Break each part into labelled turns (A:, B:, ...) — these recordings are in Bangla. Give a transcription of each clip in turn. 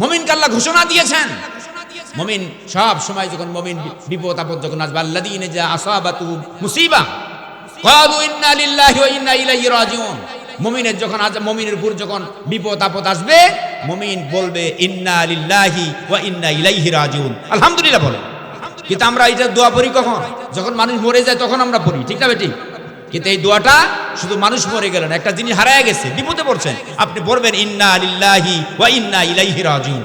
A: মমিনকে আল্লাহ ঘোষণা দিয়েছেন? মমিন সব সময় যখন মমিন বিপদ আপদ যখন আসবে আল্লাদিনে যা আসাবাতু মুসিবা, ক্বালু ইন্না লিল্লাহি ওয়া ইন্না ইলাইহি রাজিউন। মমিনের যখন আজ, মমিনের উপর যখন বিপদ আপদ আসবে, মমিন বলবে, ইন্না লিল্লাহি ওয়া ইন্না ইলাইহি রাজিউন। আলহামদুলিল্লাহ বলে। কিন্তু আমরা এটা দোয়া পড়ি কখন? যখন মানুষ মরে যায় তখন আমরা পড়ি, ঠিক না বেটি? কিন্তু এই দোয়াটা শুধু মানুষ মরে গেল না একটা জিনিস হারায় গেছে, বিপদে পড়ছেন। আপনি পড়বেন ইন্না লিল্লাহি ওয়া ইন্না ইলাইহি রাজিউন।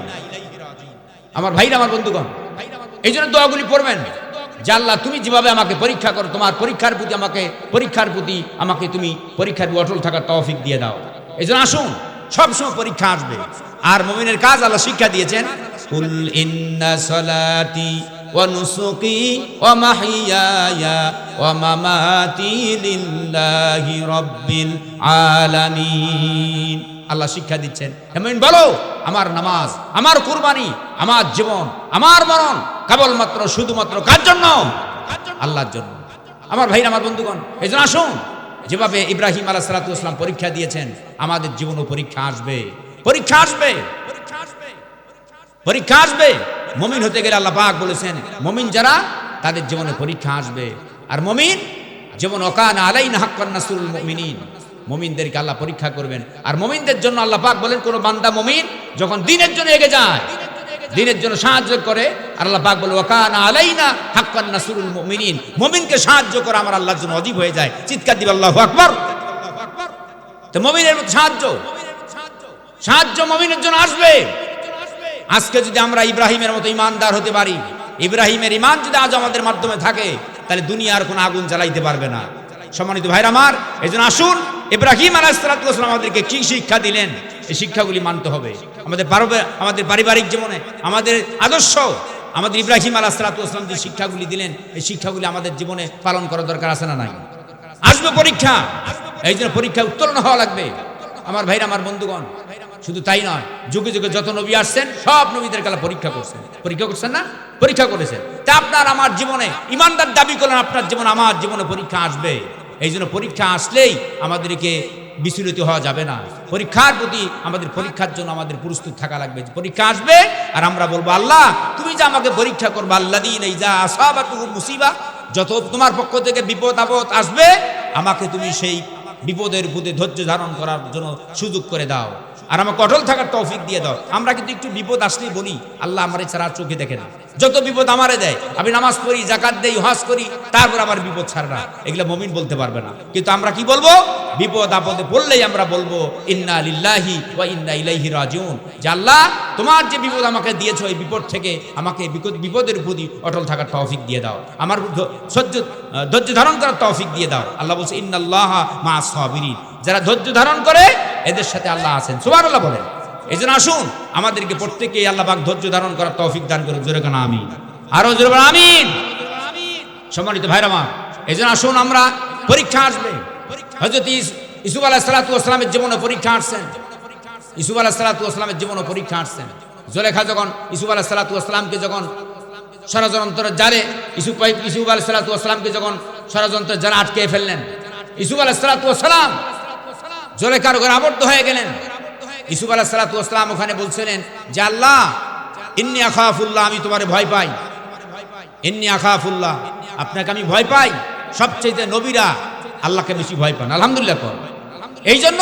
A: আমার ভাইরা, আমার বন্ধুগণ, এই জন্য দোয়াগুলি পড়বেন। যে আল্লাহ, তুমি যেভাবে আমাকে পরীক্ষা করো, তোমার পরীক্ষার প্রতি আমাকে, পরীক্ষার প্রতি আমাকে তুমি পরীক্ষার অটল থাকার তৌফিক দিয়ে দাও। এই জন্য আসুন সবসময় পরীক্ষা আসবে। আর মমিনের কাজ আল্লাহ শিক্ষা দিয়েছেন, কুল ইন্না সলাতি মাহিয়ায়া ওয়া মামাতি লিল্লাহি রাব্বিল আলামিন। আল্লাহ শিক্ষা দিচ্ছেন এমন বলো, আমার নামাজ, আমার কুরবানি, আমার জীবন, আমার মরণ কেবলমাত্র, শুধুমাত্র কার জন্য? আল্লাহর জন্য। আমার ভাই আমার বন্ধুগণ, এই জন্য আসুন। যেভাবে ইব্রাহিম আলাহ সালাতাম পরীক্ষা দিয়েছেন, আমাদের জীবনও পরীক্ষা আসবে। পরীক্ষা আসবে। পরীক্ষা আসবে। পরীক্ষা আসবে। মমিন হতে গেলে আল্লাহ পাক বলেছেন, মমিন যারা, তাদের জীবনে পরীক্ষা আসবে। আর মমিন, যেমন অকান আলাইন হাক্কান নাসরুল মুমিনিন, মমিনদেরকে আল্লাহ পরীক্ষা করবেন। আর মমিনদের জন্য আল্লাহ পাক বলেন, কোন বান্দা মমিন যখন দিনের জন্য এগে যায়, দিনের জন্য সাহায্য করে, আর আল্লাহ পাক বলে আলাই না হাক্কান নাসরুল মুমিনিন, মমিনকে সাহায্য করে আমার আল্লাহর জন্য অজীব হয়ে যায়। চিৎকার দিবে আল্লাহু আকবার। তো মমিনের সাহায্য সাহায্য মমিনের জন্য আসবে। আজকে যদি আমরা ইব্রাহিমের মতো ইমানদার হতে পারি, ইব্রাহিমের ইমান যদি আজ আমাদের মাধ্যমে থাকে, তাহলে দুনিয়ার কোনো আগুন জ্বালাইতে পারবে না। সম্মানিত ভাইরা আমার এই জন্য আসুন, ইব্রাহিম আলাহিসাল্লাম আমাদেরকে কি শিক্ষা দিলেন? এই শিক্ষাগুলি মানতে হবে। আমাদের আমাদের পারিবারিক জীবনে, আমাদের আদর্শ, আমাদের ইব্রাহিম আলাহ সালাতাম যে শিক্ষাগুলি দিলেন, এই শিক্ষাগুলি আমাদের জীবনে পালন করা দরকার আছে না নাই? আসবে পরীক্ষা, এই জন্য পরীক্ষা উত্তোলন হওয়া লাগবে। আমার ভাইরা, আমার বন্ধুগণ শুধু তাই নয়, যুগে যুগে যত নবী আসছেন, সব নবীদের কালা পরীক্ষা করছেন। পরীক্ষা করছেন না? পরীক্ষা করেছেন। তা আপনার আমার জীবনে, ইমানদার দাবি করলেন, আপনার জীবন, আমার জীবনে পরীক্ষা আসবে। এই জন্য পরীক্ষা আসলেই আমাদেরকে বিচলিত হওয়া যাবে না। পরীক্ষার প্রতি আমাদের পরীক্ষার জন্য আমাদের প্রস্তুত থাকা লাগবে। পরীক্ষা আসবে, আর আমরা বলব, আল্লাহ, তুমি যে আমাকে পরীক্ষা করব আল্লাহ দিন এই যা আসাবা মুসিবা, যত তোমার পক্ষ থেকে বিপদ আপদ আসবে, আমাকে তুমি সেই বিপদের প্রতি ধৈর্য ধারণ করার জন্য সুযোগ করে দাও। আর আমাকে অটল থাকার তৌফিক দিয়ে দাও। আমরা কিন্তু একটু বিপদ আসলেই বলি, আল্লাহ আমার ছাড়া চোখে দেখে না। যত বিপদ আমারে দেয়, আমি নামাজ পড়ি জাকাত দেই, হজ করি, তারপর আমার বিপদ ছাড়ে না। এগুলো মমিন বলতে পারবে না। কিন্তু আমরা কি বলব? বিপদ আপদে পড়লেই আমরা বলব, ইন্না লিল্লাহি ওয়া ইন্না ইলাইহি রাজিউন। যে আল্লাহ, তোমার যে বিপদ আমাকে দিয়েছ এই বিপদ থেকে আমাকে বিপদ- বিপদের প্রতি অটল থাকার তৌফিক দিয়ে দাও। আমার সহ্য, ধৈর্য ধারণ করার তৌফিক দিয়ে দাও। আল্লাহ বলছে, ইন্নাল্লাহ মা সাবিরিন। যারা ধৈর্য ধারণ করে এদের সাথে আল্লাহ আছেন। সুবহানাল্লাহ বলেন। এই জন্য আসুন, আমাদেরকে প্রত্যেকেই আল্লাহ পাক ধৈর্য ধারণ করার তৌফিক দান করুন। জোরে কেন আমিন। আরও জোরে আমিন। সম্মানিত ভাইরা আমার এই জন্য আসুন আমরা পরীক্ষা আসবে। হজরত ইসুফ আলাহ সালাতু আসলামের জীবনে পরীক্ষা আসছেন। ইসুফ আলাহ সালাতু আসলামের জীবনে পরীক্ষা আসছেন। জোলেখা যখন ইসুফ আলাহ সালাতু আসলামকে যখন ষড়যন্ত্রের জারে ইসুফ ইসুফ আলাহ সালাতু আসলামকে যখন ষড়যন্ত্রের জারে আটকে ফেললেন। ইসুফ আলাহ সালাতু আসলাম জোলেখার ঘরে আবদ্ধ হয়ে গেলেন। ইসুফ আলাহ সালাতু আসলাম ওখানে বলছিলেন, যে আল্লাহ, ইন্নি আখাফুল্লাহ, আমি তোমার ভয় পাই। ইন্নি আখাফুল্লাহ, আপনাকে আমি ভয় পাই। সবচেয়ে নবীরা আল্লাহকে বেশি ভয় পান। আলহামদুলিল্লাহ কর। এই জন্য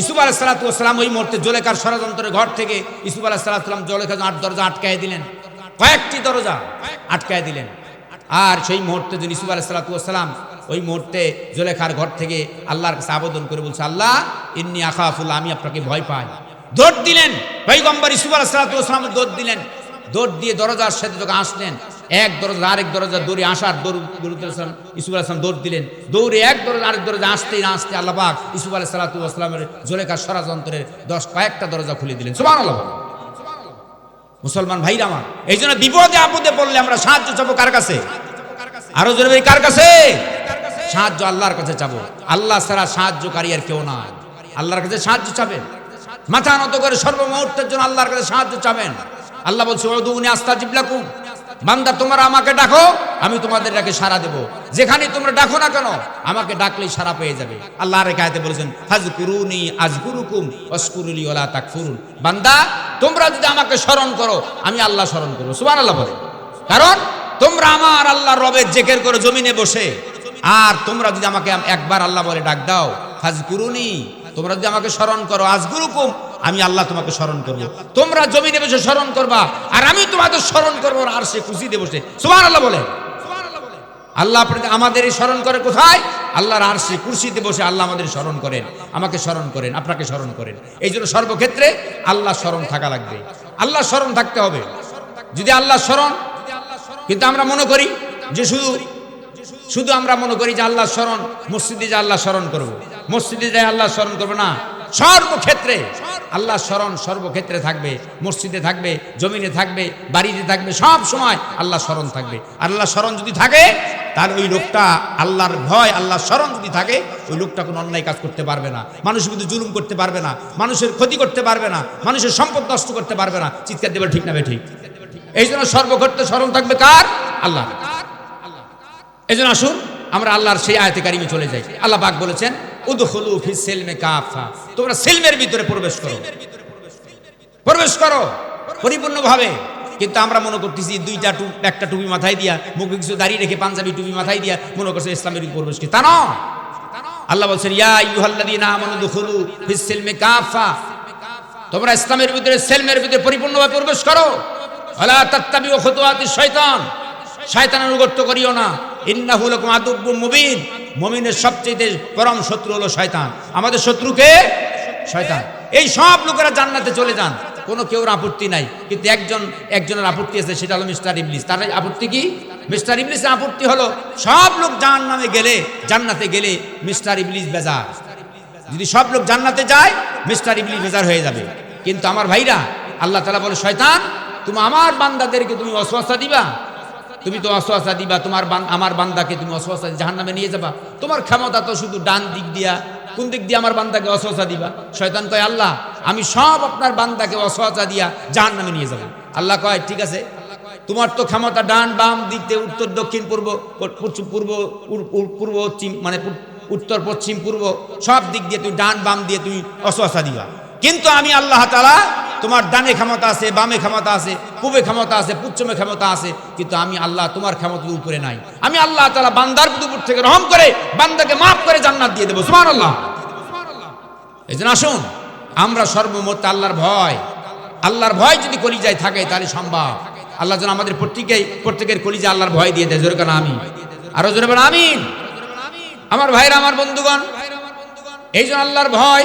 A: ইসুফ আলাহ সালাতাম ওই মুহূর্তে জোলেকার ষড়যন্ত্রের ঘর থেকে ইসুফ আলাহ সালাতাম জোলেখা আট দরজা আটকায় দিলেন। কয়েকটি দরজা আটকায় দিলেন। আর সেই মুহূর্তে যে ইসুফ আলাহ সালাতাম ওই মুহূর্তে জোলেখার ঘর থেকে আল্লাহর কাছে আবেদন করে বলছে আল্লাহ ইন্নি আখাফুল্লাহ আমি আপনাকে ভয় পাই। দৌড় দিলেন। পৈগম্বর ইসুফ আলাহ সালাতাম দৌড় দিলেন। দৌড় দিয়ে দরজার সাথে যখন আসলেন এক দরজা আরেক দরজা দৌড়ে আসার দৌড় গুরুত্লাম ইসুফ আলাইসলাম দৌড় দিলেন। দৌড়ে এক দরজা আরেক দরজা আসতে না আসতে আল্লাপাক ইসুফ আলাহ সালাতু আসলামের জোলেখার ষড়যন্ত্রের দশ কয়েকটা দরজা খুলে দিলেন। সুমান আল্লাহ মুসলমান ভাইরা আমার এই জন্য বিপদে আপদে পড়লে আমরা সাহায্য চাবো কার কাছে? আরও জোরে বলি, কার কাছে? সাহায্য আল্লাহর কাছে চাবো। আল্লাহ ছাড়া সাহায্যকারী আর কেউ নাই। আল্লাহর কাছে সাহায্য চাবেন। মাথা নত করে সর্বমুহূর্তের জন্য আল্লাহর কাছে সাহায্য চাবেন। আল্লাহ বলছে ওদুনি আস্তা জিবলাকুম বান্দা, তোমরা আমাকে ডাকো, আমি তোমাদের ডাকে সারা দেব। যেখানে তোমরা ডাকো না কেন, আমাকে ডাকলেই সারা পেয়ে যাবে। আল্লাহ রেখে আয়তে বলেছেন, ফাজকুরুনি আজগুরুকুম ওয়াসকুরুলি ওয়ালা তাকফুরুন। বান্দা, তোমরা যদি আমাকে স্মরণ করো, আমি আল্লাহ স্মরণ করব। সুবান আল্লাহ বলে। কারণ, তোমরা আমার আল্লাহ রবের জেকের করে জমিনে বসে আর তোমরা যদি আমাকে একবার আল্লাহ বলে ডাক দাও, ফাজকুরুনি, তোমরা যদি আমাকে স্মরণ করো, আজগুরুকুম, আমি আল্লাহ তোমাকে স্মরণ করব। তোমরা জমিনে বসে স্মরণ করবা, আর আমি তোমাদের স্মরণ করব, আর সে খুশিতে বসে। সুবহান আল্লাহ বলে। আল্লাহ আপনাকে আমাদের এই স্মরণ করে কোথায়? আল্লাহর আর সে কুরসিতে বসে আল্লাহ আমাদের স্মরণ করেন। আমাকে স্মরণ করেন, আপনাকে স্মরণ করেন। এই জন্য সর্বক্ষেত্রে আল্লাহ স্মরণ থাকা লাগবে। আল্লাহ স্মরণ থাকতে হবে। যদি আল্লাহ স্মরণ, কিন্তু আমরা মনে করি যে শুধু শুধু আমরা মনে করি যে আল্লাহ স্মরণ, মসজিদে যে আল্লাহ স্মরণ করব। মসজিদে যে আল্লাহ স্মরণ করব না। সর্বক্ষেত্রে আল্লাহ স্মরণ সর্বক্ষেত্রে থাকবে, মসজিদে থাকবে, জমিনে থাকবে, বাড়িতে থাকবে, সব সময় আল্লাহ স্মরণ থাকবে। আল্লাহ স্মরণ যদি থাকে তার ওই লোকটা আল্লাহর ভয় আল্লাহ স্মরণ যদি থাকে, ওই লোকটা কোনো অন্যায় কাজ করতে পারবে না। মানুষ কিন্তু জুলুম করতে পারবে না। মানুষের ক্ষতি করতে পারবে না। মানুষের সম্পদ নষ্ট করতে পারবে না। চিৎকার দেবে ঠিক না ঠিক। এই জন্য সর্বক্ষেত্রে স্মরণ থাকবে কার? আল্লাহ এই জন্য আসুন, আমরা আল্লাহর সেই আয়তে কারিমে চলে যাই। আল্লাহ বাক বলেছেন সিলমে তোমরা সেলমের ভিতরে প্রবেশ করো। প্রবেশ করো, পরিপূর্ণভাবে। কিন্তু আমরা মনে করতেছি, দুইটা টু একটা টুপি মাথায় দিয়া, মুখে কিছু দাঁড়িয়ে রেখে পাঞ্জাবি টুপি মাথায় দিয়া মনে করছে ইসলামের প্রবেশ কি তা নয়। আল্লাহ বলছেন, ইয়া ফিস সিলমি তোমরা ইসলামের ভিতরে, সেলমের ভিতরে পরিপূর্ণভাবে প্রবেশ করো। শয়তান। শয়তানের অনুগত্য করিও না। ইন্নাহু লাকুম আদুব্বুম মুবিন। মুমিনের সবচেয়ে পরম শত্রু হলো শয়তান। আমাদের শত্রুকে শয়তান। এই সব লোকেরা জান্নাতে চলে যান। কোনো কেউ আপত্তি নাই। কিন্তু একজন, একজনের আপত্তি আছে, সেটা হলো মিস্টার ইবলিস। তার আপত্তি কি? মিস্টার ইবলিসের আপত্তি হলো সব লোক জাহান নামে গেলে, জান্নাতে গেলে মিস্টার ইবলিস বেজার। যদি সব লোক জান্নাতে যায়, মিস্টার ইবলিস বেজার হয়ে যাবে। কিন্তু আমার ভাইরা, আল্লাহ তালা বলে, শয়তান, তুমি আমার বান্দাদেরকে তুমি অসুস্থা দিবা? তুমি তো অসুস্থা দিবা, তোমার আমার বান্দাকে তুমি অসুস্থা জাহান নামে নিয়ে যাবা। তোমার ক্ষমতা তো শুধু ডান দিক দিয়া, কোন দিক দিয়ে আমার বান্দাকে অসহসা দিবা? শয়তান কয়, আল্লাহ, আমি সব আপনার বান্দাকে অসহসা দিয়া জাহান নামে নিয়ে যাব। আল্লাহ কয়, ঠিক আছে, তোমার তো ক্ষমতা ডান বাম দিয়ে উত্তর দক্ষিণ পূর্ব পূর্ব পূর্ব মানে উত্তর, পশ্চিম পূর্ব, সব দিক দিয়ে তুমি ডান বাম দিয়ে তুমি অসহসা দিবা। কিন্তু আমি আল্লাহ তালা তোমার ডানে ক্ষমতা আছে, বামে ক্ষমতা আছে, পূবে ক্ষমতা আছে, পশ্চিমে ক্ষমতা আছে, কিন্তু আমি আল্লাহ তোমার ক্ষমতার উপরে নাই। আমি আল্লাহ তালা বান্দার উপর থেকে রহম করে বান্দাকে মাফ করে জান্নাত দিয়ে দেবো। সুমান আল্লাহ এই জন্য আসুন, আমরা সর্বমত আল্লাহর ভয়। আল্লাহর ভয় যদি কলিজায় থাকে তাহলে সম্ভব। আল্লাহ যেন আমাদের প্রত্যেকেই, প্রত্যেকের কলিজা আল্লাহর ভয় দিয়ে দেয়। জোরে কেন আমি আরও জোরে আমিন। আমার ভাইরা, আমার বন্ধুগণ এই জন্য আল্লাহর ভয়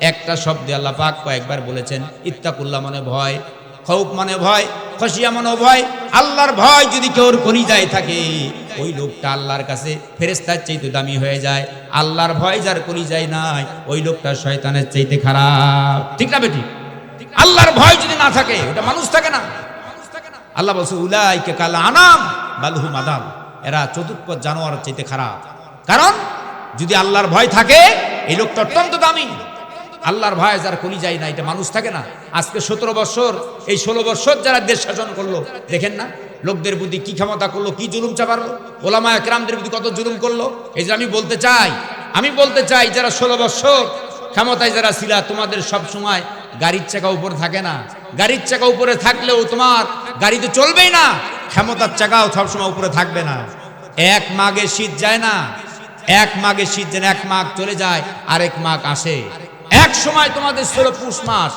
A: একটা শব্দে আল্লাহ পাক কয়েকবার বলেছেন ইত্তাকুল্লাহ মানে ভয়, খৌফ মানে ভয় খসিয়া মানে ভয়, আল্লাহর ভয় যদি কেউর কলিজায় থাকে, ওই লোকটা আল্লাহর কাছে ফেরেস্তার চাইতে দামি হয়ে যায়, আল্লাহর ভয় যার কলিজায় নাই, ওই লোকটা শয়তানের চাইতে খারাপ। ঠিক না বেটি? আল্লাহর ভয় যদি না থাকে, ওটা মানুষ থাকে না। আল্লাহ বলছে, উলাইকে কাল আনাম বালহু মাদাম এরা চতুর্পদ জানোয়ার চাইতে খারাপ। কারণ যদি আল্লাহর ভয় থাকে, এই লোকটা অত্যন্ত দামি। আল্লাহর ভাই যার কলি যায় না, এটা মানুষ থাকে না। আজকে সতেরো বছর, এই ষোলো বছর যারা দেশ শাসন করল, দেখেন না, লোকদের প্রতি কি ক্ষমতা করল, কি জুলুম চাপারলো ওলামা একরামদের প্রতি কত জুলুম করল, এই যে আমি বলতে চাই, আমি বলতে চাই যারা ষোলো বছর ক্ষমতায় যারা ছিলা, তোমাদের সব সময় গাড়ির চাকা উপরে থাকে না। গাড়ির চাকা উপরে থাকলেও তোমার গাড়ি তো চলবেই না, ক্ষমতার চাকাও সবসময় উপরে থাকবে না। এক মাঘে শীত যায় না, এক মাঘে শীত যেন এক মাঘ চলে যায়, আরেক মাঘ আসে। এক সময় তোমাদের ছিল পুষ মাস,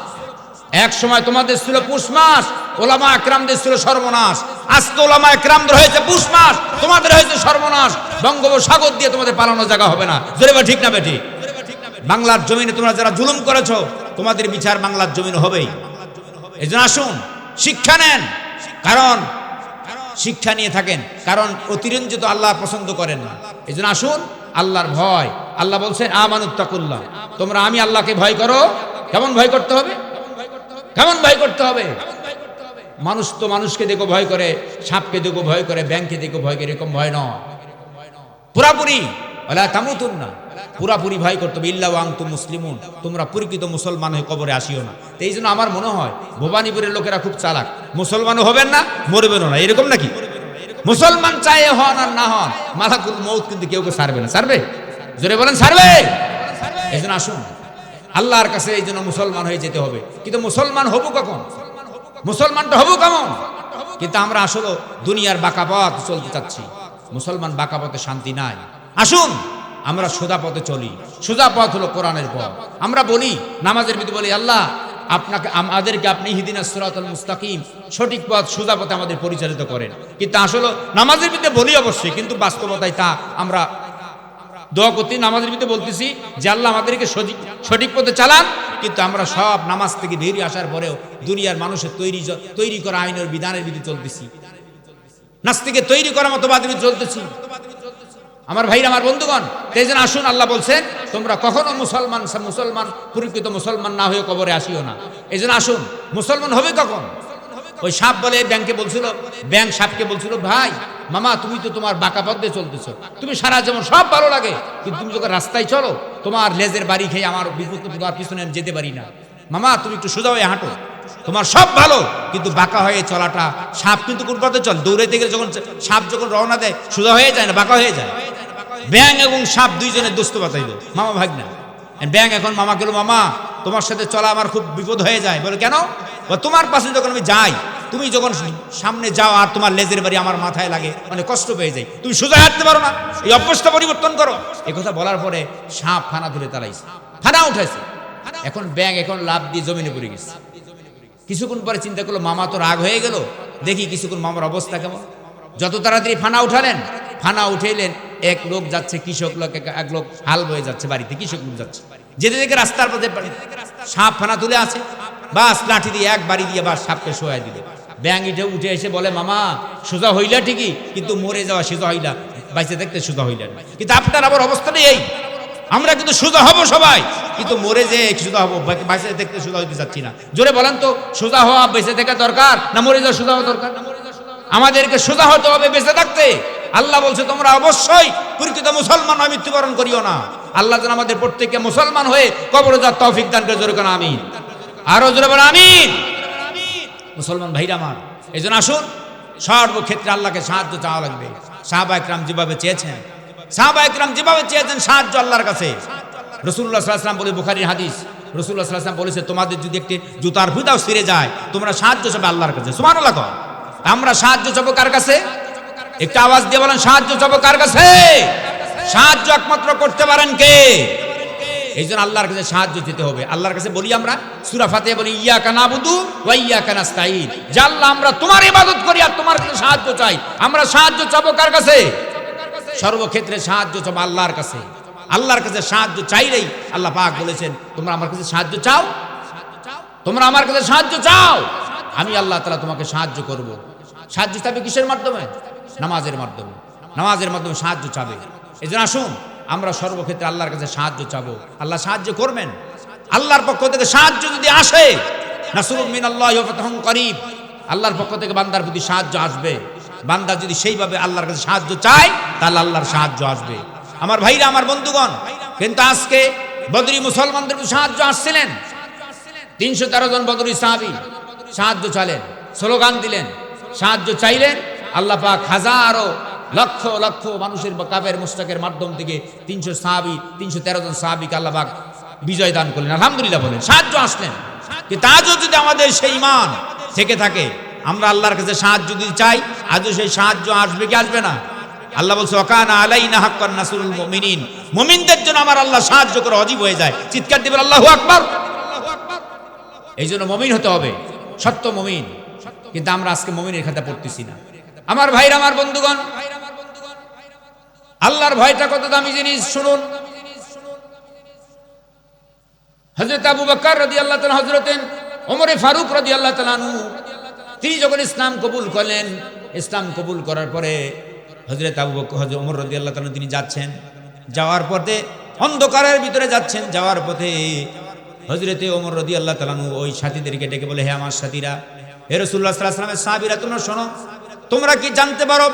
A: এক সময় তোমাদের ছিল পুষ মাস, ওলামা একরামদের ছিল সর্বনাশ। আজকে ওলামা একরামদের হয়েছে পুষ মাস, তোমাদের হয়েছে সর্বনাশ। বঙ্গোপসাগর দিয়ে তোমাদের পালানো জায়গা হবে না। জোরে ঠিক না বেঠিক বাংলার জমিনে তোমরা যারা জুলুম করেছ, তোমাদের বিচার বাংলার জমিনে হবেই। এই জন্য আসুন, শিক্ষা নেন, কারণ শিক্ষা নিয়ে থাকেন, কারণ অতিরঞ্জিত আল্লাহ পছন্দ করেন না। এই আসুন, আল্লাহর ভয় আল্লাহ বলছেন আমানুত্তাকুল্লাহ। তোমরা আমি আল্লাহকে ভয় করো? কেমন ভয় করতে হবে? কেমন ভয় করতে হবে? মানুষ তো মানুষকে দেখো ভয় করে, সাপকে দেখো ভয় করে ব্যাংকে দেখো ভয় করে, এরকম ভয় নয়। পুরাপুরি ওলা তামুতুন না পুরাপুরি ভয় করতে হবে। ইল্লা ওয়াং তু মুসলিমুন। তোমরা পরিচিত মুসলমান হয়ে কবরে আসিও না। তো এই জন্য আমার মনে হয়, ভবানীপুরের লোকেরা খুব চালাক। মুসলমানও হবেন না, মরবেনও না। এরকম নাকি? মুসলমান চায়ে হন আর না হন। মালাকুল মৌত কিন্তু কেউ কেউ সারবে না। সারবে? জোরে বলেন, সারবে? এই জন্য আসুন। আল্লাহর কাছে এই জন্য মুসলমান হয়ে যেতে হবে। কিন্তু মুসলমান হব কখন? মুসলমানটা হব কেমন? কিন্তু আমরা আসলে দুনিয়ার বাঁকা পথ চলতে চাচ্ছি। মুসলমান বাঁকা পথে শান্তি নাই। আসুন, আমরা সোজা পথে চলি। সোজা পথ হলো কোরআনের পথ। আমরা বলি, নামাজের ভিতরে বলি, আল্লাহ, আপনাকে, আমাদেরকে আপনি হিদিনা সুরাতুল মুস্তাকিম, সঠিক পথ, সোজা পথে আমাদের পরিচালিত করেন। কিন্তু আসলে নামাজের ভিতরে বলি অবশ্যই, কিন্তু বাস্তবতায় তা আমরা দোয়া করতে, নামাজের ভিতরে বলতেছি যে আল্লাহ আমাদেরকে সঠিক সঠিক পথে চালান, কিন্তু আমরা সব নামাজ থেকে বেরিয়ে আসার পরেও দুনিয়ার মানুষের তৈরি তৈরি করা আইনের বিধানের ভিতরে চলতেছি। নাস্তিকে তৈরি করা মতো বাদ চলতেছি। আমার ভাইরা, আমার বন্ধুগণ এই জন্য আসুন, আল্লাহ বলছেন, তোমরা কখনো মুসলমান মুসলমান, প্রকৃত মুসলমান না হয়ে কবরে আসিও না। এই জন্য আসুন, মুসলমান হবে কখন? ওই সাপ বলে ব্যাংকে বলছিল, ব্যাংক সাপকে বলছিল, ভাই মামা, তুমি তো তোমার বাঁকা পথে চলতেছো। তুমি সারা যেমন সব ভালো লাগে, কিন্তু তুমি যখন রাস্তায় চলো, তোমার লেজের বাড়ি খেয়ে আমার তোমার পিছনে আমি যেতে পারি না। মামা, তুমি একটু সোজা হয়ে হাঁটো। তোমার সব ভালো, কিন্তু বাঁকা হয়ে চলাটা সাপ কিন্তু কোন পথে চল? দৌড়াইতে গেলে যখন সাপ যখন রওনা দেয়, সোজা হয়ে যায় না, বাঁকা হয়ে যায়? ব্যাং এবং সাপ দুইজনের দোস্ত বাতাইল মামা ভাগনা। ব্যাং এখন মামা গেল, মামা, তোমার সাথে চলা আমার খুব বিপদ হয়ে যায়। বলে, কেন? তোমার পাশে যখন আমি যাই, তুমি যখন সামনে যাও আর তোমার লেজের বাড়ি আমার মাথায় লাগে মানে কষ্ট পেয়ে যাই তুমি সোজা হাঁটতে পারো না, এই অভ্যাসটা পরিবর্তন করো। এই কথা বলার পরে সাপ ফানা ধরে তালাইছে ফানা উঠাইছে। এখন ব্যাং এখন লাভ দিয়ে জমিনে পড়ে গেছে। কিছুক্ষণ পরে চিন্তা করল, মামা তো রাগ হয়ে গেল, দেখি কিছুক্ষণ মামার অবস্থা কেমন। যত তাড়াতাড়ি ফানা উঠালেন ফানা উঠেলেন এক লোক যাচ্ছে, কৃষক লোক, এক লোক হাল বয়ে যাচ্ছে, বাড়িতে কৃষক লোক যাচ্ছে। যেতে দেখে রাস্তার পথে সাপ ফানা তুলে আছে বাস লাঠি দিয়ে এক বাড়ি দিয়ে বাস সাপকে শোয়াই দিল। ব্যাং উঠে এসে বলে, মামা, সোজা হইলা ঠিকই, কিন্তু মরে যাওয়া সোজা হইলা বাইসে দেখতে সোজা হইলেন কিন্তু আপনার আবার অবস্থাটা এই। আমরা কিন্তু সোজা হব সবাই, কিন্তু মরে যে সোজা হব বেঁচে দেখতে সোজা হইতে চাচ্ছি না। জোরে বলেন তো, সোজা হওয়া বেঁচে থাকা দরকার না মরে যাওয়া সোজা হওয়া দরকার? আমাদেরকে সোজা হতে হবে বেঁচে থাকতে। আল্লাহ বলছে, তোমরা অবশ্যই প্রকৃত মুসলমান মৃত্যুবরণ করিও না। আল্লাহ যেন আমাদের প্রত্যেককে মুসলমান হয়ে কবর যার তৌফিক দান করে, জোরে কেন, আমিন। আরও জোরে বলে আমিন। মুসলমান ভাইরা আমার, এই জন্য আসুন। সর্বক্ষেত্রে আল্লাহকে সাহায্য চাওয়া লাগবে। সাহাবা একরাম যেভাবে চেয়েছেন, সাহাবা একরাম যেভাবে চেয়েছেন, সাহায্য আল্লাহর কাছে। রসুল্লাহ সাল্লাম বলে, বুখারির হাদিস রসুল্লাহ সাল্লাম বলেছে, তোমাদের যদি একটি জুতার ফুদাও ছিঁড়ে যায়, তোমরা সাহায্য চাবে আল্লাহর কাছে। সুমান আল্লাহ। আমরা সাহায্য চাবো কার কাছে? একটা আওয়াজ দিয়ে বলেন, সাহায্য চাবো কার কাছে? সাহায্য একমাত্র করতে পারেন কে? এই জন্য আল্লাহর কাছে সাহায্য যেতে হবে। আল্লাহর কাছে বলি আমরা, সুরা ফাতে বলি ইয়া কানা বুধু ওয়া ইয়া কানা স্তাইন যে আল্লাহ আমরা তোমার ইবাদত করি আর তোমার কাছে সাহায্য চাই। আমরা সাহায্য চাবো কার কাছে? সর্বক্ষেত্রে সাহায্য চাবো আল্লাহর কাছে। আল্লাহর কাছে সাহায্য চাইলেই আল্লাহ পাক বলেছেন, তোমরা আমার কাছে সাহায্য চাও? তোমরা আমার কাছে সাহায্য চাও? আমি আল্লাহ তালা তোমাকে সাহায্য করব। সাহায্য চাবে কিসের মাধ্যমে? নামাজের মাধ্যমে। নামাজের মাধ্যমে সাহায্য চাবে। এই জন্য আসুন, আমরা সর্বক্ষেত্রে আল্লাহর কাছে সাহায্য চাবো। আল্লাহ সাহায্য করবেন। আল্লাহর পক্ষ থেকে সাহায্য যদি আসে করিব আল্লাহর পক্ষ থেকে বান্দার প্রতি সাহায্য আসবে। বান্দা যদি সেইভাবে আল্লাহর কাছে সাহায্য চায়, তাহলে আল্লাহর সাহায্য আসবে। আমার ভাইরা, আমার বন্ধুগণ, কিন্তু আজকে বদরি মুসলমানদের সাহায্য আসছিলেন। তিনশো তেরো জন বদরী সাহাবি সাহায্য চালেন স্লোগান দিলেন, সাহায্য চাইলেন। আল্লাহ পাক হাজারো লক্ষ লক্ষ মানুষের বা কাবের মুস্তাকের মাধ্যম থেকে তিনশো সাহাবি, তিনশো তেরো জন সাহাবিকে আল্লাহবাক বিজয় দান করলেন। আলহামদুলিল্লাহ বলেন, সাহায্য আসলেন। কিন্তু আজও যদি আমাদের সেই মান থেকে থাকে, আমরা আল্লাহর কাছে সাহায্য যদি চাই, আজও সেই সাহায্য আসবে কি আসবে না? আল্লাহ বলছে ওকানা আলাইনা হাক্কান নাসরুল মুমিনিন। মুমিনদের জন্য আমার আল্লাহ সাহায্য করে অজীব হয়ে যায়। চিৎকার দিবেন, আল্লাহু আকবার! এই জন্য মমিন হতে হবে, সত্য মমিন। কিন্তু আমরা আজকে মমিনের খাতা পড়তেছি না। আমার ভাইরা, আমার বন্ধুগণ আল্লাহর ভয়টা কত দামি জিনিস, শুনুন। হজরত আবু বকর রদি আল্লাহ তালা হজরতেন ওমরে ফারুক রদি আল্লাহ তালানু তিনি যখন ইসলাম কবুল করলেন, ইসলাম কবুল করার পরে হজরত আবু ওমর রদি আল্লাহ তাআলা তিনি যাচ্ছেন। যাওয়ার পথে অন্ধকারের ভিতরে যাচ্ছেন। যাওয়ার পথে হজরতে ওমর রদি আল্লাহ তালানু ওই সাথীদেরকে ডেকে বলে, হে আমার সাথীরা, হে রসুল্লাহ সাল্লাহ সাল্লামের সাহাবিরা, তোমরা শোনো তোমরা কি জানতে পারো?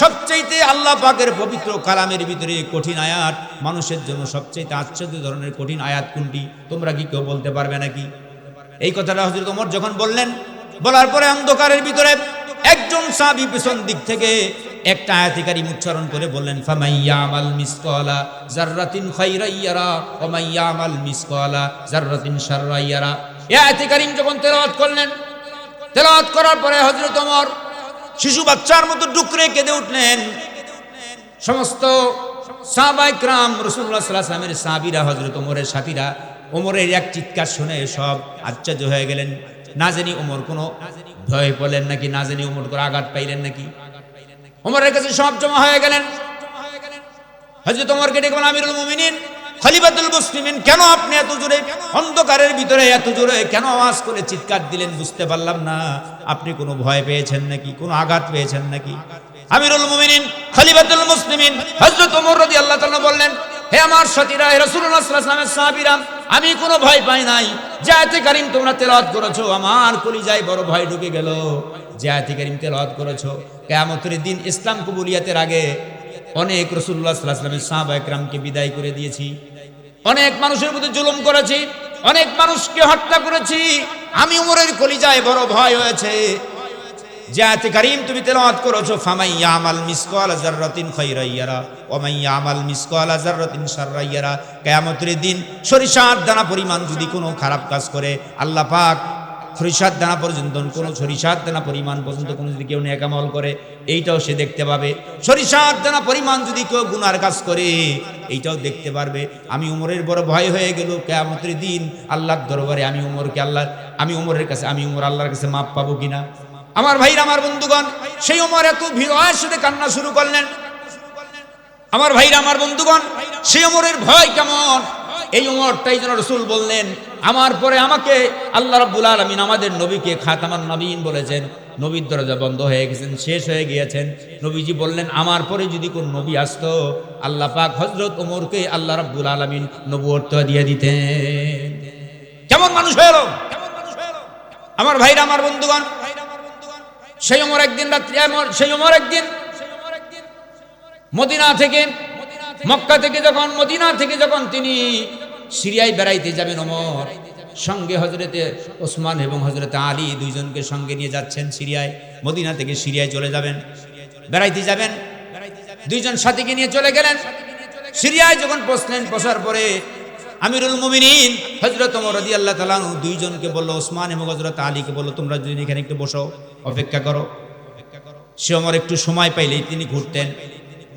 A: সবচাইতে আল্লাহ পাকের পবিত্র কালামের ভিতরে কঠিন আয়াত, মানুষের জন্য সবচাইতে আশ্চর্য ধরনের কঠিন আয়াত কোনটি? তোমরা কি কেউ বলতে পারবে নাকি? এই কথাটা হজরত ওমর যখন বললেন, বলার পরে অন্ধকারের ভিতরে একজন সাহাবী পেছন দিক থেকে একটা আয়াতিকারী উচ্চারণ করে বললেন ফামাইয়া আমাল মিসকালা জাররাতিন আমাল মিসকালা জাররাতিন শাররাইয়ারা এই আয়াতে কারীম যখন তেলাওয়াত করলেন, তেলাওয়াত করার পরে হযরত ওমর শিশু বাচ্চার মতো ডুকরে কেঁদে উঠলেন। সমস্ত সাহাবাই ক্রাম রসুল্লাহ সাল্লাহ সালামের সাহাবিরা হজরত ওমরের সাথীরা, ওমরের এক চিৎকার শুনে সব আশ্চর্য হয়ে গেলেন। না জানি ওমর কোনো ভয় পেলেন নাকি, না জানি ওমর করে আঘাত পাইলেন নাকি। ওমরের কাছে সব জমা হয়ে গেলেন। হজরত ওমরকে ডেকে আমিরুল মুমিনিন খলিফাতুল মুসলিমিন, কেন আপনি এত জোরে অন্ধকারের ভিতরে এত জোরে কেন আওয়াজ করে চিৎকার দিলেন বুঝতে পারলাম না। আপনি কোনো ভয় পেয়েছেন নাকি? কোনো আঘাত পেয়েছেন নাকি? আমিরুল মুমিনিন, খলিফাতুল মুসলিমিন, হযরত ওমর রাদিয়াল্লাহু তাআলা বললেন, হে আমার সাথীরা হে রাসূলুল্লাহ সাল্লাল্লাহু আলাইহি ওয়াসাল্লামের সাহাবীরা, আমি কোনো ভয় পাই নাই। জায়াতে কারীম, তোমরা তেলাওয়াত করেছ। আমার কলিজায় বড় ভয় ঢুকে গেল। জায়াতে কারীম, তেলাওয়াত করেছ। কিয়ামতের দিন ইসলাম কবুলিয়াতের আগে অনেক রসুল্লাহ সাল্লাহ সাল্লামের সাহাবা একরামকে বিদায় করে দিয়েছি। অনেক মানুষের প্রতি জুলুম করেছি, অনেক মানুষকে হত্যা করেছি। আমি উমরের কলিজায় বড় ভয় হয়েছে। জায়াতে কারীম, তুমি তেলাওয়াত করেছ ফামাইয়া আমাল মিসকাল জাররাতিন খাইরাইয়ারা ওয়া মাইয়া আমাল মিসকাল জাররাতিন শাররাইয়ারা কিয়ামতের দিন সরিষার দানা পরিমাণ যদি কোনো খারাপ কাজ করে, আল্লাহ পাক সরিষার দানা পর্যন্ত, কোনো সরিষার দানা পরিমাণ পর্যন্ত কোনো যদি কেউ নেকামল করে, এইটাও সে দেখতে পাবে। সরিষার দানা পরিমাণ যদি কেউ গুনার কাজ করে, এইটাও দেখতে পারবে। আমি উমরের বড় ভয় হয়ে গেল, কেয়ামতের দিন আল্লাহর দরবারে আমি উমরকে আল্লাহ আমি উমরের কাছে, আমি উমর আল্লাহর কাছে মাপ পাবো কিনা? আমার ভাইরা, আমার বন্ধুগণ, সেই উমর এত ভিড়ের সাথে কান্না শুরু করলেন। আমার ভাইরা, আমার বন্ধুগণ, সেই উমরের ভয় কেমন? এই উমরটাই যেন রসুল বললেন আমার পরে আমাকে আল্লাহ রাব্বুল আলামিন আমাদের নবীকে খাতামান নবীন বলেছেন। নবীর দরজা বন্ধ হয়ে গেছেন, শেষ হয়ে গিয়েছেন। নবীজি বললেন, আমার পরে যদি কোন নবী আসতো, আল্লাহ পাক হজরত ওমরকে আল্লাহ রাব্বুল আলামিন নবুয়ত্ব দিয়ে দিতেন। কেমন মানুষ হয়ে আমার ভাইরা, আমার বন্ধুগণ, সেই ওমর একদিন রাত্রি সেই ওমর একদিন মদিনা থেকে, মক্কা থেকে যখন, মদিনা থেকে যখন তিনি সিরিয়ায় বেড়াইতে যাবেন অমর সঙ্গে হজরতে ওসমান এবং হজরতে আলী দুইজনকে সঙ্গে নিয়ে যাচ্ছেন সিরিয়ায়। মদিনা থেকে সিরিয়ায় চলে যাবেন। বেড়াইতে যাবেন। দুইজন সাথীকে নিয়ে চলে গেলেন। সিরিয়ায় যখন পৌঁছলেন পৌঁছার পরে আমিরুল মুমিনিন হজরত রাদি আল্লাহ তালানু দুইজনকে বলল, ওসমান এবং হজরত আলীকে বলল, তোমরা দুজন এখানে একটু বসো, অপেক্ষা করো। সে ওমর একটু সময় পাইলেই তিনি ঘুরতেন।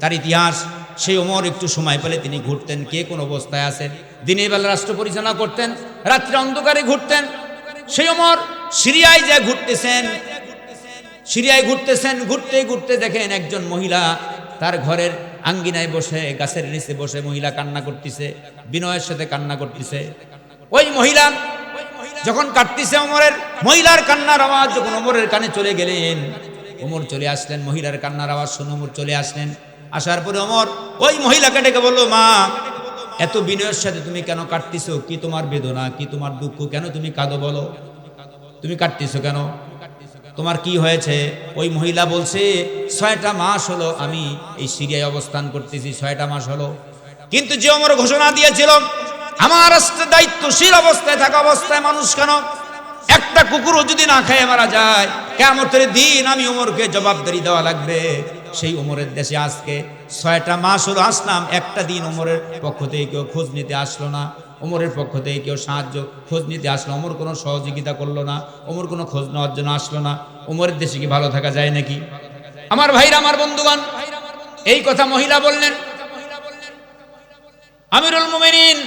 A: তার ইতিহাস সেই ওমর একটু সময় পেলে তিনি ঘুরতেন। কে কোন অবস্থায় আছেন? দিনের বেলা রাষ্ট্র পরিচালনা করতেন, রাত্রে অন্ধকারে ঘুরতেন। সেই ওমর সিরিয়ায় যে ঘুরতেছেন। সিরিয়ায় ঘুরতেছেন, ঘুরতে ঘুরতে দেখেন একজন মহিলা তার ঘরের আঙ্গিনায় বসে, গাছের নিচে বসে মহিলা কান্না করতেছে, বিনয়ের সাথে কান্না করতেছে। ওই মহিলা যখন কাটতেছে ওমরের, মহিলার কান্নার আওয়াজ যখন ওমরের কানে চলে গেলেন, ওমর চলে আসলেন, মহিলার কান্নার আওয়াজ শুনে ওমর চলে আসলেন। আসার পরে ওমর ওই মহিলাকে ডেকে বলল, মা, এত বিনয়ের সাথে তুমি কেন কাটতেছো? কি তোমার বেদনা? কি তোমার দুঃখ? কেন তুমি কাঁদো বলো? তুমি কাটতেছো কেন? তোমার কি হয়েছে? ওই মহিলা বলছে, ছয়টা মাস হলো আমি এই সিরিয়ায় অবস্থান করতেছি, ছয়টা মাস হলো। কিন্তু যে আমার ঘোষণা দিয়েছিল, আমার দায়িত্বশীল অবস্থায় থাকা অবস্থায় মানুষ কেন? একটা কুকুরও যদি না খেয়ে মারা যায় কেমতের দিন আমি ওমরকে জবাবদারি দেওয়া লাগবে। সেই ওমরের দেশে আজকে ছয়টা মাস হলো আসলাম, একটা দিন ওমরের পক্ষ থেকে কেউ খোঁজ নিতে আসলো না ওমরের পক্ষ থেকে কেউ সাহায্য খোঁজ নিতে আসলো ওমর কোনো সহযোগিতা করল না ওমর কোনো খোঁজ নেওয়ার জন্য আসলো না ওমরের দেশে কি ভালো থাকা যায় নাকি? আমার ভাইরা, আমার বন্ধুগণ, এই কথা মহিলা বললেন। আমিরুল মুমিনিন,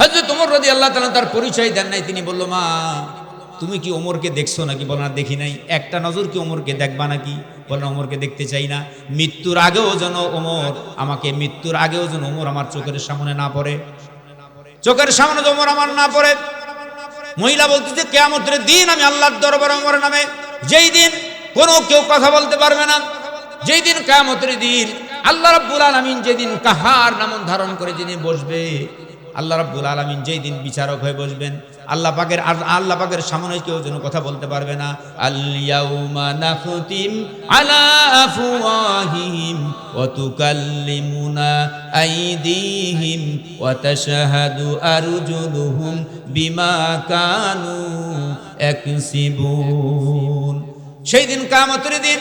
A: হযরত ওমর রাদিয়াল্লাহু তাআলা তার পরিচয় দেন নাই, তিনি বলল, মা তুমি কি ওমরকে দেখছ নাকি? বল, না, দেখি নাই। একটা নজর কি ওমরকে দেখবা নাকি? বল, না, ওমরকে দেখতে চাই না। মৃত্যুর আগেও যেন ওমর আমাকে, মৃত্যুর আগেও যেন ওমর আমার চোখের সামনে না পড়ে। চোখের সামনে যেন ওমর আমার না পড়ে। মহিলা বলতেছে, কেয়ামতের দিন আমি আল্লাহর দরবার ওমর নামে। যেই দিন কোনো কেউ কথা বলতে পারবে না। যেই দিন কায়ামতের দিন আল্লাহ রাব্বুল আলামিন যেদিন কাহার নামন ধারণ করে যেদিন বসবে আল্লাহ রাব্বুল আলামিন যেই দিন বিচারক হয়ে বসবেন, আল্লাহ পাকের আর আল্লাহ পাকের সামনে কেউ যেন কথা বলতে পারবে না। আল্লিয়াউমা নাখতিম আলা আফওয়াহিহিম ওয়া তুকাল্লিমুনা আইদিহিম ওয়া তাশহাদু আরজুলুহুম বিমা কানু ইয়াকসিবুন সেই দিন কিয়ামতের দিন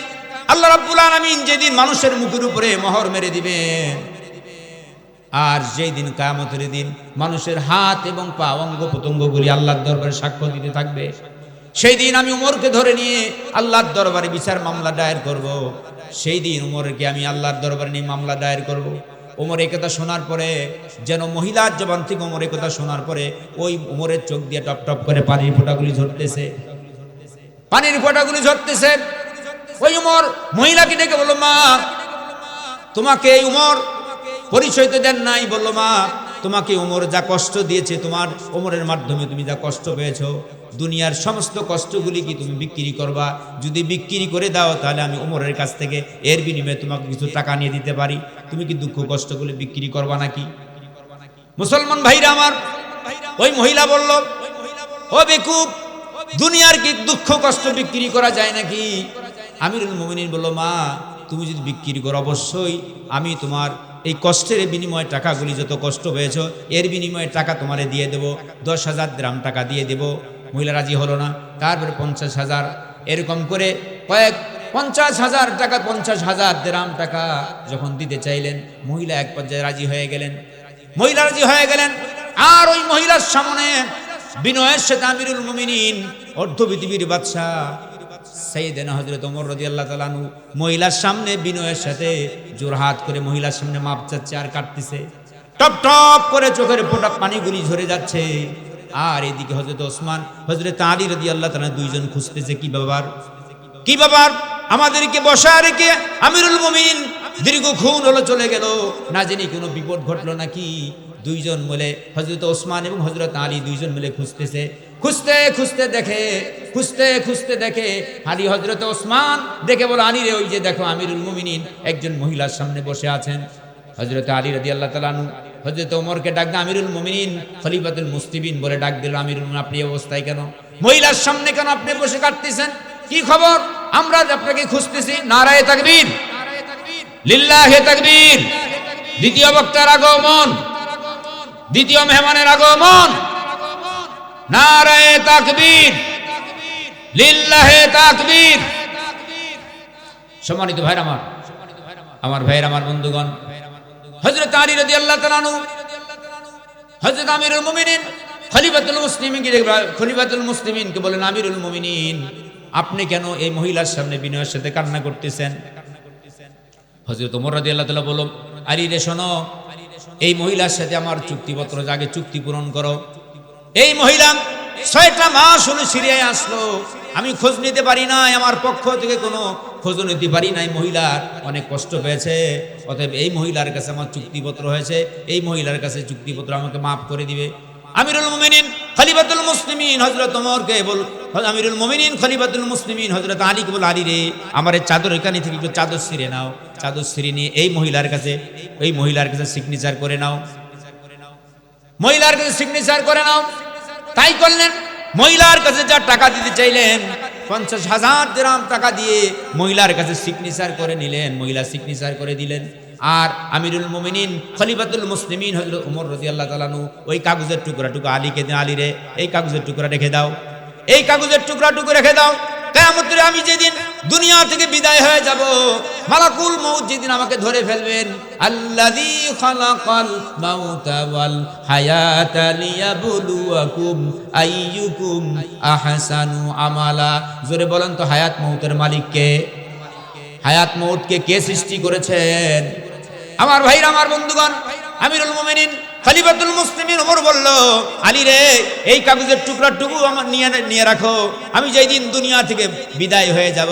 A: আল্লাহ রাব্বুল আলামিন যেদিন মানুষের মুখের উপরে মোহর মেরে দিবেন আর যেই দিন কায়ামতের দিন মানুষের হাত এবং পা অঙ্গ প্রত্যঙ্গগুলি আল্লাহর দরবারে সাক্ষ্য দিতে থাকবে, সেই দিন আমি উমরকে ধরে নিয়ে আল্লাহর দরবারে বিচার মামলা দায়ের করব। সেই দিন উমরকে আমি আল্লাহর দরবারে নিয়ে মামলা দায়ের করব। ওমর একথা শোনার পরে, যেন মহিলার জবান থেকে ওমর একথা শোনার পরে ওই উমরের চোখ দিয়ে টপ টপ করে পানির ফোঁটাগুলি ঝরতেছে পানির ফোঁটাগুলি ঝরতেছে ওই উমর মহিলাকে ডেকে বলল, মা, তোমাকে এই উমর পরিচয় তো দেন নাই, বলল, মা, তোমাকে ওমর যা কষ্ট দিয়েছে, তোমার ওমরের মাধ্যমে তুমি যা কষ্ট পেয়েছ, দুনিয়ার সমস্ত কষ্টগুলি কি তুমি বিক্রি করবা? যদি বিক্রি করে দাও, তাহলে আমি ওমরের কাছ থেকে এর বিনিময়ে তোমাকে কিছু টাকা নিয়ে দিতে পারি। তুমি কি দুঃখ কষ্টগুলি বিক্রি করবা নাকি? মুসলমান ভাইরা আমার, ওই মহিলা বলল, ও বেকুব, দুনিয়ার কি দুঃখ কষ্ট বিক্রি করা যায় নাকি? আমিরুল মোমিনিন বলল, মা, তুমি যদি বিক্রি করো, অবশ্যই আমি তোমার এই কষ্টের বিনিময়ে টাকাগুলি যত কষ্ট পেয়েছ, এর বিনিময়ে টাকা তোমারে দিয়ে দেব, দশ হাজার গ্রাম টাকা দিয়ে দেব। মহিলা রাজি হলো না, তারপরে পঞ্চাশ হাজার। এরকম করে কয়েক পঞ্চাশ হাজার টাকা, পঞ্চাশ হাজার গ্রাম টাকা যখন দিতে চাইলেন, মহিলা এক পর্যায়ে রাজি হয়ে গেলেন। মহিলা রাজি হয়ে গেলেন। আর ওই মহিলার সামনে বিনয়ের সাথে আমিরুল মুমিনিন, অর্ধ পৃথিবীর বাদশাহ সেইদিন হজরত ওমর রদি আল্লাহ তালানু মহিলার সামনে বিনয়ের সাথে জোরহাত করে মহিলার সামনে মাপ চাচ্ছে আর কাটতেছে টপ টপ করে চোখের ফোটা পানিগুলি ঝরে যাচ্ছে। আর এদিকে হজরত ওসমান হজরত আলী রদি আল্লাহ তালা দুইজন খুঁজতেছে, কি ব্যাপার? কি ব্যাপার? আমাদেরকে বসা রেখে আমিরুল মুমিন দীর্ঘক্ষণ হলো, চলে গেল। না জানি কোনো বিপদ ঘটলো নাকি? দুইজন মিলে হজরত ওসমান এবং হজরত আলী দুইজন মিলে খুঁজতেছে। খুঁজতে খুঁজতে দেখে খুঁজতে খুঁজতে দেখে আলী হজরত ওসমান দেখে বলো আলী রে ওই যে দেখো, আমিরুল মুমিনিন একজন মহিলার সামনে বসে আছেন। হজরত আলী রদি আল্লাহ তালানু হজরত ওমরকে ডাক দে আমিরুল মুমিনিন, খলিফাতুল মুস্তিবিন বলে ডাক দিল আমিরুল আপনি অবস্থায় কেন? মহিলার সামনে কেন আপনি বসে কাটতেছেন কি খবর? আমরা আপনাকে খুঁজতেছি, নারায় তাকবীর। লিল্লাহে তাকবীর। দ্বিতীয় বক্তার আগমন। দ্বিতীয় মেহমানের আগমন। নারায় তাকবীর। লিল্লাহে তাকবীর। সম্মানিত ভাইরা আমার আমার ভাইয়ের আমার বন্ধুগণ, হযরত আলী রাদিয়াল্লাহু তাআলা আনহু, হযরত আমিরুল মুমিনিন, খলিফাতুল মুসলিমিন কি খলিফাতুল মুসলিমিন কে বলেন, আমিরুল মুমিনিন, আপনি কেন এই মহিলার সামনে বিনয়ের সাথে কান্না করতেছেন? হজরত ওমর রাদিয়াল্লাহু তাআলা বলল, আলী রে শোনো, এই মহিলার সাথে আমার চুক্তিপত্র, আগে চুক্তি পূরণ করো। এই মহিলা ছয়টা মাস হলো সিরিয়ায় আসলো। আমি খোঁজ নিতে পারি নাই, আমার পক্ষ থেকে কোনো খোঁজ নিতে পারি নাই। মহিলার অনেক কষ্ট পেয়েছে অতএব এই মহিলার কাছে আমার চুক্তিপত্র হয়েছে, এই মহিলার কাছে চুক্তিপত্র আমাকে মাফ করে দিবে। আমিরুল মুমিনিন, খলিফাতুল মুসলিমিন, হযরত ওমরকে বল আমিরুল মুমিনিন, খলিফাতুল মুসলিমিন, হযরত আলীকে বল, আলী রে, আমার চাদর এখানে থেকে একটু চাদর ছিঁড়ে নাও। চাদর ছিঁড়ে নিয়ে এই মহিলার কাছে এই মহিলার কাছে সিগনেচার করে নাও। মহিলার কাছে সিগনেচার করে নাও। তাই করলেন। মহিলার কাছে যা টাকা দিতে চাইলেন, পঞ্চাশ হাজার গ্রাম টাকা দিয়ে মহিলার কাছে সিগনেচার করে নিলেন, মহিলা সিগনেচার করে দিলেন। আর আমিরুল মোমিনিন, খলিফাতুল মুসলিমিন হজরত উমর রজি আল্লাহ তালানু ওই কাগজের টুকরা টুকরা আলীকে দে আলী রে, এই কাগজের টুকরা রেখে দাও, এই কাগজের টুকরা টুকু রেখে দাও। কেমন আমি যেদিন দুনিয়া থেকে বিদায় হয়ে যাব। মালাকুল মউত যেদিন আমাকে ধরে ফেলবেন। আল্লাযী আমালা। জোরে বলেন তো, হায়াত মৌতের মালিক কে হায়াত মউতকে কে সৃষ্টি করেছেন? আমার ভাইরা, আমার বন্ধুগণ, আমিরুল মুমিনিন খলিফাতুল মুসলিমিন ওমর বলল, আলী রে, এই কাগজের টুকরা টুকু আমার নিয়ে নিয়ে রাখো। আমি যেই দিন দুনিয়া থেকে বিদায় হয়ে যাব,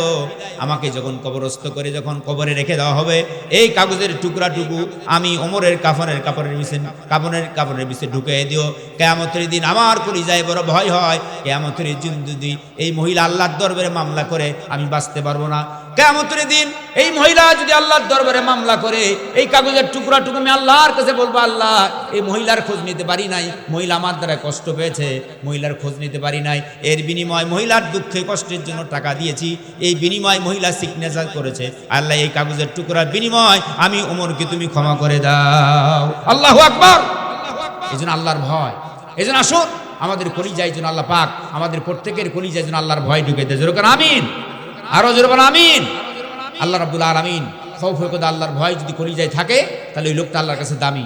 A: আমাকে যখন কবরস্থ করে যখন কবরে রেখে দেওয়া হবে, এই কাগজের টুকরা টুকু আমি ওমরের কাফনের কাপড়ের মিশে কাপনের কাপড়ের মিশে ঢুকিয়ে দিও। কেয়ামতের দিন আমার পরিযায় বড় ভয় হয়। কেয়ামতের দিন যদি এই মহিলা আল্লাহর দরবারে মামলা করে, আমি বাঁচতে পারব না। কেমতের দিন এই মহিলা যদি আল্লাহর দরবারে মামলা করে, এই কাগজের টুকরা টুকু আমি আল্লাহর কাছে বলব, আল্লাহ, এই মহিলার খোঁজ নিতে পারি নাই। মহিলা আমার দ্বারা কষ্ট পেয়েছে, মহিলার খোঁজ নিতে পারি নাই। এর বিনিময় মহিলার দুঃখে কষ্টের জন্য টাকা দিয়েছি। এই বিনিময় মহিলা সিগনেচার করেছে। আল্লাহ, এই কাগজের টুকরার বিনিময় আমি ওমরকে তুমি ক্ষমা করে দাও। আল্লাহ আকবর! এই জন্য আল্লাহর ভয়। এই জন্য আসুন, আমাদের কলিজায় জন্য আল্লাহ পাক, আমাদের প্রত্যেকের কলিজায় জন্য আল্লাহর ভয় ঢুকে দেয়। যেরকম আমিন। আরও জোরবান আমিন। আল্লাহ রাবুল আলমিন খৌফ আল্লাহর ভয় যদি কলিজায় থাকে, তাহলে ওই লোকটা আল্লাহর কাছে দামি।